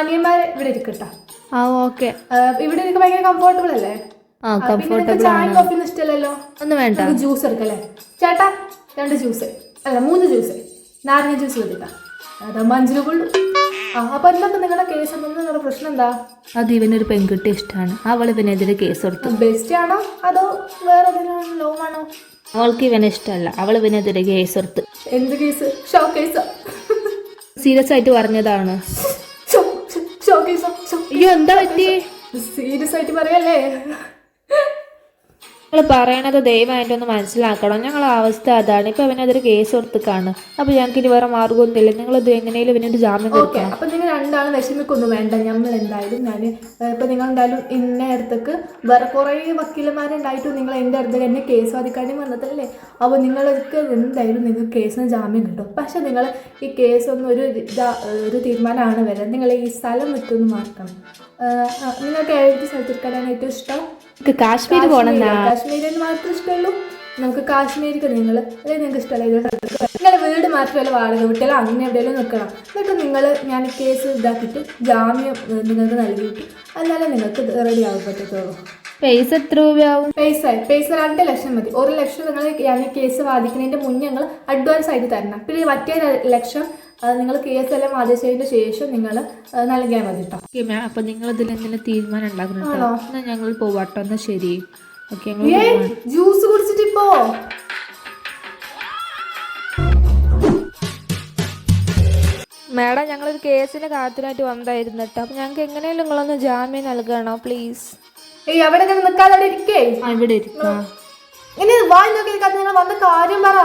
അനിയന്മാർ ഇവിടെ ഇരിക്കട്ടാ ആ ഓക്കെ. ഇവിടെ ഇരിക്കാൻ ഭയങ്കര കംഫോർട്ടബിൾ അല്ലേ? ആ ഒന്ന് പിന്നെ ചായ കോഫി ഒന്നും ഇഷ്ടമല്ലല്ലോ? ഒന്നും വേണ്ട. ജ്യൂസ് എടുക്കല്ലേ? ചേട്ടാ രണ്ട് ജ്യൂസ് അല്ല മൂന്ന് ജ്യൂസ് നാരങ്ങ ജ്യൂസ് കൊടുത്താ അതാകുമ്പോ അഞ്ചിന് കൊള്ളു ആ അപ്പൊ എന്താ നിങ്ങളുടെ കേസ് എന്താ നിങ്ങളുടെ പ്രശ്നം എന്താ? അത് ഇവനൊരു പെൺകുട്ടി ഇഷ്ടമാണ് അവൾ ഇവനെതിരെ കേസ് കൊടുത്തു. ബെസ്റ്റ് ആണോ? അതോ വേറെ ലോ ആണോ? അവൾക്ക് ഇവനെ ഇഷ്ടമല്ല. അവൾ ഇവനെതിരെ കേസ് കൊടുത്തു. എന്ത് കേസ് ഷോ കേസോ സീരിയസ് ആയിട്ട് പറഞ്ഞതാണ്. അയ്യോ എന്താ പറ്റി സീരിയസ് ആയിട്ട് പറയല്ലേ? നിങ്ങൾ പറയണത് ദയവായിട്ട് ഒന്ന് മനസ്സിലാക്കണം. ഞങ്ങളെ അവസ്ഥ അതാണ്. ഇപ്പൊ ഇവനെതിരെ കേസ് കൊടുത്തേക്കാണ്. അപ്പൊ ഞങ്ങൾക്ക് ഇനി വേറെ മാർഗമൊന്നുമില്ല. നിങ്ങൾ ഇത് എങ്ങനെയും ഇവനൊരു ജാമ്യം ഓക്കെ കൊടുക്കണം. അപ്പൊ നിങ്ങൾ രണ്ടാളും വിഷമിക്കൊന്നും വേണ്ട. നമ്മൾ എന്തായാലും ഞാൻ ഇപ്പൊ നിങ്ങൾ എന്തായാലും ഇന്ന അടുത്തേക്ക് വേറെ കുറേ വക്കീലന്മാരുണ്ടായിട്ടും നിങ്ങൾ എന്റെ അടുത്ത് എന്നെ കേസ് വാദിക്കാനും വന്നതല്ലേ അപ്പോൾ നിങ്ങൾക്ക് എന്തായാലും നിങ്ങൾ കേസിന് ജാമ്യം കിട്ടും. പക്ഷെ നിങ്ങൾ ഈ കേസ് ഒന്നും ഒരു ഇതാ ഒരു തീരുമാനമാണ് വരാൻ നിങ്ങൾ ഈ സ്ഥലം വിട്ടൊന്ന് മാറ്റണം. ഏഹ്, നിങ്ങൾക്ക് ഏത് സ്ഥലത്തിരിക്കാനാണ് ഏറ്റവും ഇഷ്ടം? കാശ്മീർ പോകണം കാശ്മീരിൽ മാത്രമേ ഇഷ്ടമുള്ളൂ. നമുക്ക് കാശ്മീരിക്ക് നിങ്ങൾ അല്ലെങ്കിൽ നിങ്ങൾക്ക് ഇഷ്ടമല്ല നിങ്ങളുടെ വീട് മാത്രമല്ല വാടക വീട്ടിൽ അങ്ങനെ എവിടെയെങ്കിലും നിൽക്കണം. എന്നിട്ട് നിങ്ങൾ ഞാൻ കേസ് ഇതാക്കിയിട്ട് ജാമ്യം നിങ്ങൾക്ക് നൽകിയിട്ട് അല്ലാതെ നിങ്ങൾക്ക് റെഡി ആവാൻ പറ്റത്തുള്ളൂ. പൈസ എത്ര രൂപയാവും പൈസ പൈസ രണ്ട് ലക്ഷം മതി. ഒരു ലക്ഷം നിങ്ങൾ ഞാൻ കേസ് വാദിക്കുന്നതിന്റെ മുന്നേ ഞങ്ങൾ അഡ്വാൻസ് ആയിട്ട് തരണം. പിന്നെ മറ്റേ ലക്ഷം നിങ്ങൾ കേസ് എല്ലാം വാദിച്ചതിന് ശേഷം നിങ്ങൾ നൽകിയാൽ മതി കേട്ടോ ഓക്കെ മാം. അപ്പൊ നിങ്ങൾ ഇതിൽ എങ്ങനെ തീരുമാനം ഉണ്ടാക്കുന്നുണ്ടോ എന്നാ ഞങ്ങൾ പോവാട്ടോ. എന്നാ ശരി. ഓക്കെ ജ്യൂസ് കുടിച്ചിട്ട് ഇപ്പോ മാഡം ഞങ്ങളൊരു കേസിന് കാത്തിനായിട്ട് വന്നതായിരുന്നു കേട്ടോ അപ്പം ഞങ്ങൾക്ക് എങ്ങനെയാലും നിങ്ങളൊന്ന് ജാമ്യം നൽകണോ പ്ലീസ് ഏയ് അവിടെ ഇങ്ങനെ നിൽക്കാതെ അവിടെ ഇരിക്കേ. ഇവിടെ ഇരിക്കാം. ഇനി വായി നോക്കി നിൽക്കാതെ നിങ്ങൾ വന്ന കാര്യം പറ.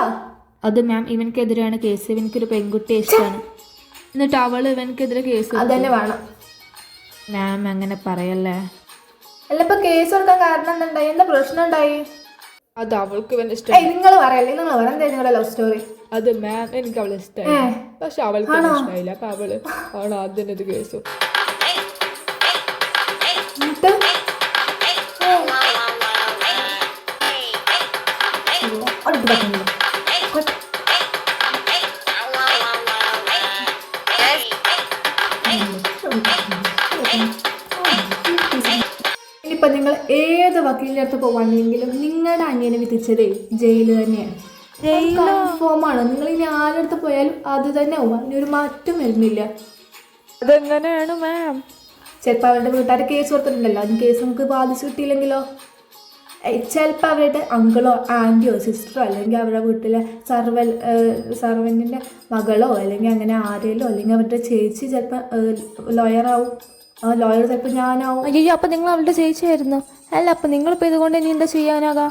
അത് മാം ഇവനക്കെതിരെയാണ് കേസ്. ഇവനക്കൊരു പെൺകുട്ടിയെ ഇഷ്ടമാണ്. എന്നിട്ട് അവൾ ഇവനക്കെതിരെ കേസ് അതന്നെ വേണം. മാം അങ്ങനെ പറയല്ലേ? അല്ല ഇപ്പൊ കേസ് കൊടുക്കാൻ കാരണം എന്തുണ്ടായി എന്താ പ്രശ്നം ഉണ്ടായി? അത് അവൾക്ക് ഇവൻ ഇഷ്ടം. ഏയ് നിങ്ങൾ പറയല്ലേ? നിങ്ങൾ പറ എന്താ നിങ്ങളുടെ ലവ് സ്റ്റോറി അത് മാം എനിക്ക് അവളെ ഇഷ്ടമായി പക്ഷെ അവൾക്ക് ഇഷ്ടമായില്ല. അപ്പൊ അവൾ അവൾ ആദ്യം കേസ് വക്കീലിന്റെ അടുത്ത് പോവാണെങ്കിലും നിങ്ങളുടെ അനിയനെ വിധിച്ചതേ ജയിൽ? തന്നെയാണ് കൺഫേം ആണ്. നിങ്ങൾ ഇനി ആരടുത്ത് പോയാലും അത് തന്നെ ആവും അതിന് ഒരു മാറ്റം വരുന്നില്ല. അതെങ്ങനെയാണ് മാം ചിലപ്പോൾ അവരുടെ വീട്ടുകാർ കേസ് കൊടുത്തിട്ടുണ്ടല്ലോ. അതിന് കേസ് നമുക്ക് ബാധിച്ചു കിട്ടിയില്ലെങ്കിലോ? ചിലപ്പോൾ അവരുടെ അങ്കിളോ ആന്റിയോ സിസ്റ്ററോ അല്ലെങ്കിൽ അവരുടെ വീട്ടിലെ സർവൽ സർവന്റിന്റെ മകളോ അല്ലെങ്കിൽ അങ്ങനെ ആരെല്ലോ അല്ലെങ്കിൽ അവരുടെ ചേച്ചി ചിലപ്പോൾ ലോയറാവും ആ ലോയർ ചിലപ്പോൾ ഞാനാവും അയ്യോ അപ്പൊ നിങ്ങൾ അവളുടെ ചേച്ചിയായിരുന്നു. അല്ല അപ്പൊ നിങ്ങളിപ്പോ ഇതുകൊണ്ട് ഇനി എന്താ ചെയ്യാനാകാ?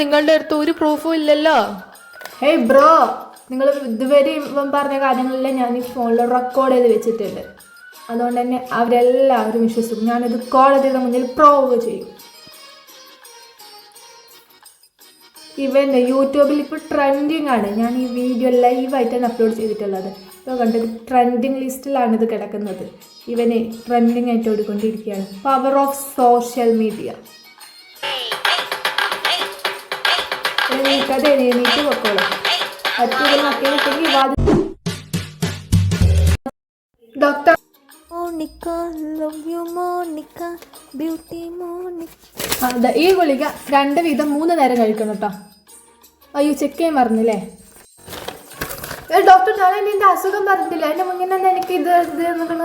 നിങ്ങളുടെ അടുത്ത് ഒരു പ്രൂഫും ഇല്ലല്ലോ. ഹേയ് ബ്രോ നിങ്ങൾ ഇതുവരെ ഇവൻ പറഞ്ഞ കാര്യങ്ങളെല്ലാം ഞാൻ ഈ ഫോണിൽ റെക്കോർഡ് ചെയ്ത് വെച്ചിട്ടുണ്ട്. അതുകൊണ്ട് തന്നെ അവരെല്ലാവരും വിശ്വസിക്കും. ഞാനിത് കോടതിയുടെ മുന്നിൽ പ്രൂവ് ചെയ്യും. ഇവൻ യൂട്യൂബിൽ ഇപ്പോൾ ട്രെൻഡിങ് ആണ്. ഞാൻ ഈ വീഡിയോ ലൈവായിട്ടാണ് അപ്ലോഡ് ചെയ്തിട്ടുള്ളത്. ഇപ്പോൾ കണ്ടത് ട്രെൻഡിങ് ലിസ്റ്റിലാണ് ഇത് കിടക്കുന്നത്. ഇവനെ ട്രെൻഡിങ് ആയിട്ട് ഓടിക്കൊണ്ടിരിക്കുകയാണ്. പവർ ഓഫ് സോഷ്യൽ മീഡിയ എണീക്കാതെ എണീറ്റ് പൊക്കോളൂ. മറ്റൊരു മക്കളെങ്കിൽ വാതി doctor Monica love you Monica beauty Monica അതെ ഈ ഗുളിക രണ്ട് വീതം മൂന്ന് നേരം കഴിക്കണം കേട്ടോ. അയ്യോ ചെക്ക് ചെയ്യാൻ മറന്നില്ലേ ഡോക്ടർ ഞാൻ എന്റെ അസുഖം പറഞ്ഞിട്ടില്ല. എന്റെ മുന്നിൽ തന്നെ എനിക്ക് ഇത് ഇത് നിൽക്കണ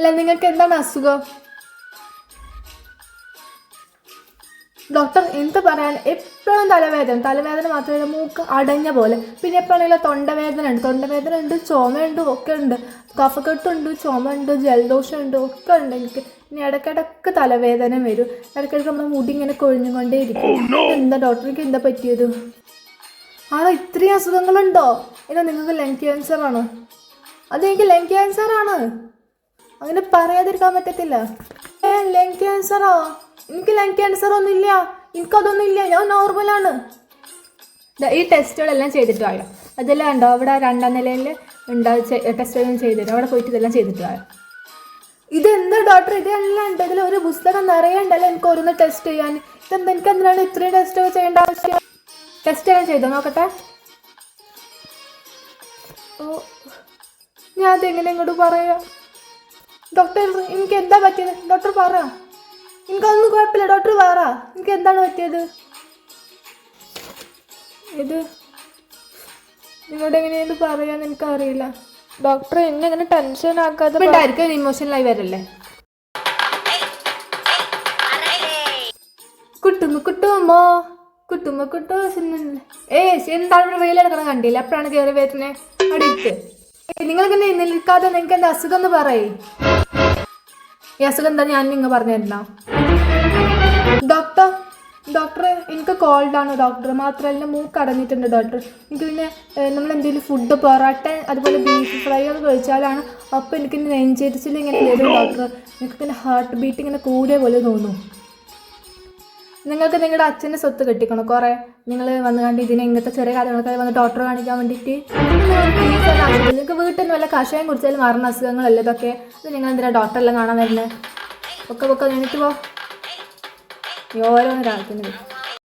അല്ല നിങ്ങൾക്ക് എന്താണ് അസുഖം? ഡോക്ടർ എന്ത് പറയാൻ എപ്പോഴും തലവേദന തലവേദന മാത്രമല്ല മൂക്ക് അടഞ്ഞ പോലെ. പിന്നെ എപ്പോഴാണെങ്കിലും തൊണ്ടവേദന ഉണ്ട്. തൊണ്ടവേദന ഉണ്ട് ചുമയുണ്ട് ഒക്കെ ഉണ്ട്. കഫക്കെട്ടുണ്ട് ചുമയുണ്ട് ജലദോഷമുണ്ട് ഒക്കെ ഉണ്ട് എനിക്ക്. ഇനി ഇടയ്ക്കിടയ്ക്ക് തലവേദന വരും. ഇടയ്ക്കിടയ്ക്ക് നമ്മുടെ മുടി ഇങ്ങനെ കൊഴിഞ്ഞുകൊണ്ടേ ഇരിക്കും. എന്താ ഡോക്ടർ എനിക്ക് എന്താ പറ്റിയത്? ആണോ ഇത്രയും അസുഖങ്ങളുണ്ടോ? ഇതാ നിങ്ങൾക്ക് ലങ് ക്യാൻസർ ആണോ അതെനിക്ക് ലങ് ക്യാൻസർ ആണ് അങ്ങനെ പറയാതിരിക്കാൻ പറ്റത്തില്ല. ഏ ലങ് ക്യാൻസറോ എനിക്ക് ലങ് ക്യാൻസർ ഒന്നുമില്ല എനിക്കതൊന്നും ഇല്ല. ഞാൻ നോർമലാണ് ഈ ടെസ്റ്റുകളെല്ലാം ചെയ്തിട്ട് വായോ? അതെല്ലാം ഉണ്ടോ? അവിടെ രണ്ടാം നിലയിൽ ഉണ്ടോ? ടെസ്റ്റുകളും ചെയ്തിട്ട് അവിടെ പോയിട്ട് ഇതെല്ലാം ചെയ്തിട്ട് വായോ? ഇതെന്താ ഡോക്ടർ ഇതെല്ലാം ഉണ്ട്. ഇതിൽ ഒരു പുസ്തകം നിറയണ്ടല്ലോ എനിക്ക് ഓരോന്ന് ടെസ്റ്റ് ചെയ്യാൻ. ഇതെന്താ? എനിക്ക് എന്തിനാണ് ഇത്രയും ടെസ്റ്റ് ചെയ്യേണ്ട ആവശ്യം? ടെസ്റ്റ് എല്ലാം ചെയ്തോ? നോക്കട്ടെ. ഓ ഞാൻ അതെങ്ങനെ ഇങ്ങോട്ട് പറയാ? ഡോക്ടർ എനിക്ക് എന്താ പറ്റിയത്? ഡോക്ടർ പറ എനിക്കൊന്നും കുഴപ്പമില്ല ഡോക്ടർ പറ എനിക്ക് എന്താണ് പറ്റിയത്? ഇത് നിങ്ങളോട് എങ്ങനെയാണ് പറയാന്ന് എനിക്കറിയില്ല. ഡോക്ടർ എന്നെ അങ്ങനെ ടെൻഷൻ ആക്കാതെ ഉണ്ടായിരിക്കും ഇമോഷണലായി വരല്ലേ? കുട്ടുമ്പോ കുട്ടുമ്പോ കുട്ടുമ്പോ കുട്ടോ ഏ എന്താണ് റീൽ എടുക്കണം കണ്ടില്ല? അപ്പോഴാണ് കയറി വരുന്നത് അടിക്ക് നിങ്ങളിങ്ങനെ നിൽക്കാതെ നിങ്ങൾക്ക് എന്താ അസുഖം എന്ന് പറയേ. ഈ അസുഖം എന്താ? ഞാൻ നിങ്ങൾ പറഞ്ഞു തരണോ ഡോക്ടർ ഡോക്ടർ എനിക്ക് കോൾഡ് ആണ് ഡോക്ടർ. മാത്രമല്ല മൂക്ക് അടഞ്ഞിട്ടുണ്ട് ഡോക്ടർ. എനിക്ക് പിന്നെ നമ്മൾ എന്തെങ്കിലും ഫുഡ് പൊറോട്ട അതുപോലെ ബീഫ് ഫ്രൈ ഒക്കെ കഴിച്ചാലാണ് അപ്പോൾ എനിക്ക് നെഞ്ചരിച്ചിൽ ഇങ്ങനെ വരും ഡോക്ടർ. എനിക്ക് പിന്നെ ഹാർട്ട് ബീറ്റ് ഇങ്ങനെ കൂടിയ പോലെ തോന്നും. നിങ്ങൾക്ക് നിങ്ങളുടെ അച്ഛന്റെ സ്വത്ത് കെട്ടിക്കണം? കുറേ നിങ്ങൾ വന്ന് കണ്ട് ഇതിനെ ഇങ്ങനത്തെ ചെറിയ കാര്യങ്ങളൊക്കെ വന്ന് ഡോക്ടറെ കാണിക്കാൻ വേണ്ടിയിട്ട് നിങ്ങൾക്ക് വീട്ടിൽ നിന്ന് വല്ല കഷായം കുടിച്ചാലും മാറുന്ന അസുഖങ്ങളല്ലേ ഇതൊക്കെ? ഇത് നിങ്ങൾ എന്തിനാണ് ഡോക്ടറെല്ലാം കാണാൻ വരുന്നത് ഒക്കെ ഒക്കെ നിനക്ക് പോ. ഓരോന്ന് കാണിക്കുന്നത്